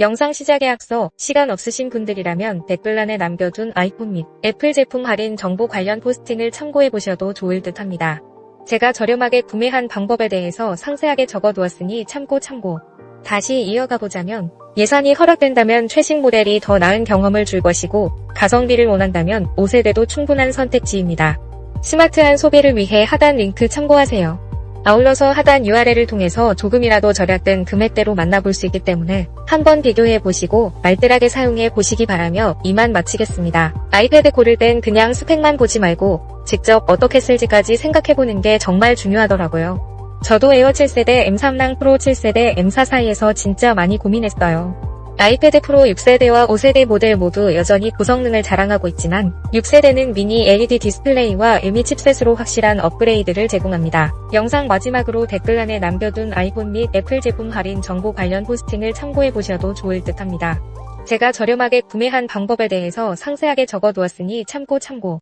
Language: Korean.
영상 시작에 앞서 시간 없으신 분들이라면 댓글란에 남겨둔 아이폰 및 애플 제품 할인 정보 관련 포스팅을 참고해 보셔도 좋을 듯 합니다. 제가 저렴하게 구매한 방법에 대해서 상세하게 적어두었으니 참고 참고. 다시 이어가 보자면 예산이 허락된다면 최신 모델이 더 나은 경험을 줄 것이고 가성비를 원한다면 5세대도 충분한 선택지입니다. 스마트한 소비를 위해 하단 링크 참고하세요. 아울러서 하단 URL을 통해서 조금이라도 절약된 금액대로 만나볼 수 있기 때문에 한번 비교해 보시고 알뜰하게 사용해 보시기 바라며 이만 마치겠습니다. 아이패드 고를 땐 그냥 스펙만 보지 말고 직접 어떻게 쓸지까지 생각해 보는 게 정말 중요하더라고요. 저도 에어 7세대 M3랑 프로 7세대 M4 사이에서 진짜 많이 고민했어요. 아이패드 프로 6세대와 5세대 모델 모두 여전히 고성능을 자랑하고 있지만 6세대는 미니 LED 디스플레이와 M2 칩셋으로 확실한 업그레이드를 제공합니다. 영상 마지막으로 댓글란에 남겨둔 아이폰 및 애플 제품 할인 정보 관련 포스팅을 참고해 보셔도 좋을 듯 합니다. 제가 저렴하게 구매한 방법에 대해서 상세하게 적어두었으니 참고 참고.